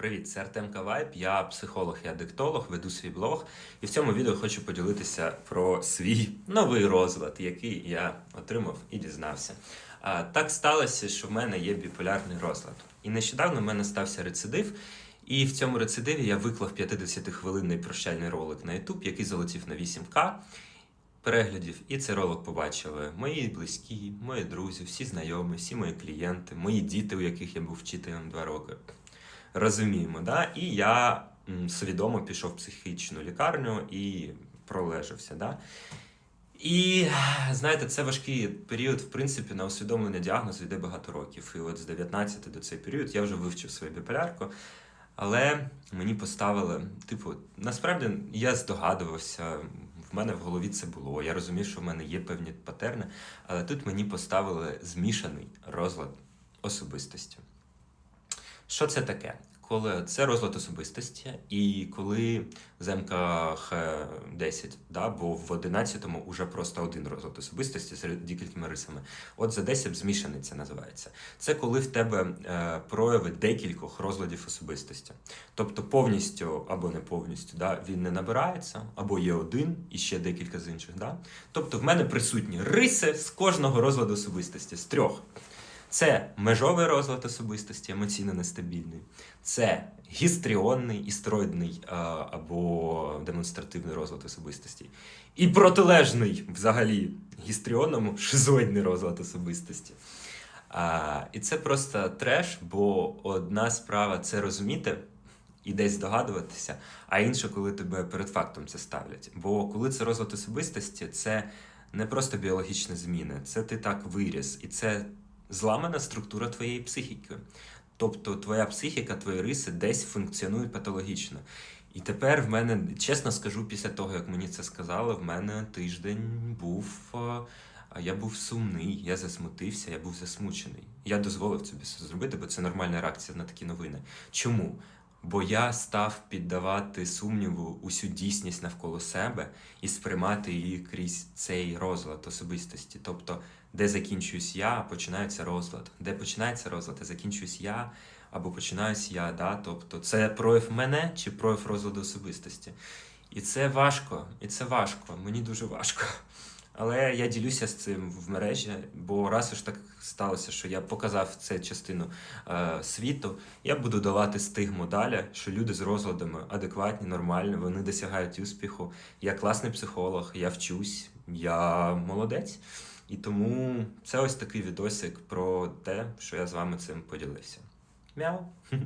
Привіт, це Артем Кавайб, я психолог і адиктолог, веду свій блог. І в цьому відео хочу поділитися про свій новий розлад, який я отримав і дізнався. А, так сталося, що в мене є біполярний розлад. І нещодавно в мене стався рецидив. І в цьому рецидиві я виклав 50-хвилинний прощальний ролик на YouTube, який залетів на 8К переглядів. І цей ролик побачили мої близькі, мої друзі, всі знайомі, всі мої клієнти, мої діти, у яких я був вчителем два роки. Розуміємо, да? І я свідомо пішов в психічну лікарню і пролежався. Да? І знаєте, це важкий період, в принципі, на усвідомлення діагнозу йде багато років. І от з 19 до цей період я вже вивчив свою біполярку. Але мені поставили, типу, насправді я здогадувався, в мене в голові це було. Я розумів, що в мене є певні патерни, але тут мені поставили змішаний розлад особистості. Що це таке? Коли це розлад особистості, і коли ЗМК Х10, да, бо в 11-му вже просто один розлад особистості з декількома рисами. От за 10 змішаний це називається. Це коли в тебе е, прояви декількох розладів особистості. Тобто повністю або не повністю да, він не набирається, або є один і ще декілька з інших. Да? Тобто в мене присутні риси з кожного розладу особистості, з трьох. Це межовий розлад особистості, емоційно нестабільний. Це гістріонний, істроїдний або демонстративний розлад особистості. І протилежний взагалі гістріонному шизоїдний розлад особистості. А, і це просто треш, бо одна справа це розуміти і десь здогадуватися, а інша, коли тебе перед фактом це ставлять. Бо коли це розлад особистості, це не просто біологічні зміни, це ти так виріс, і це зламана структура твоєї психіки. Тобто твоя психіка, твої риси десь функціонують патологічно. І тепер в мене, чесно скажу, після того, як мені це сказали, в мене тиждень був. е, Я був сумний, я засмутився, я був засмучений. Я дозволив собі це зробити, бо це нормальна реакція на такі новини. Чому? Бо я став піддавати сумніву усю дійсність навколо себе і сприймати її крізь цей розлад особистості. Тобто, де закінчуюсь я, починається розлад. Де починається розлад, і закінчуюсь я або починаюсь я. Да? Тобто, це прояв мене чи прояв розладу особистості. І це важко, і це важко. Мені дуже важко. Але я ділюся з цим в мережі, бо раз уж так сталося, що я показав це частину е, світу, я буду давати стигму далі, що люди з розладами адекватні, нормальні, вони досягають успіху. Я класний психолог, я вчусь, я молодець. І тому це ось такий відосик про те, що я з вами цим поділився. Мяу.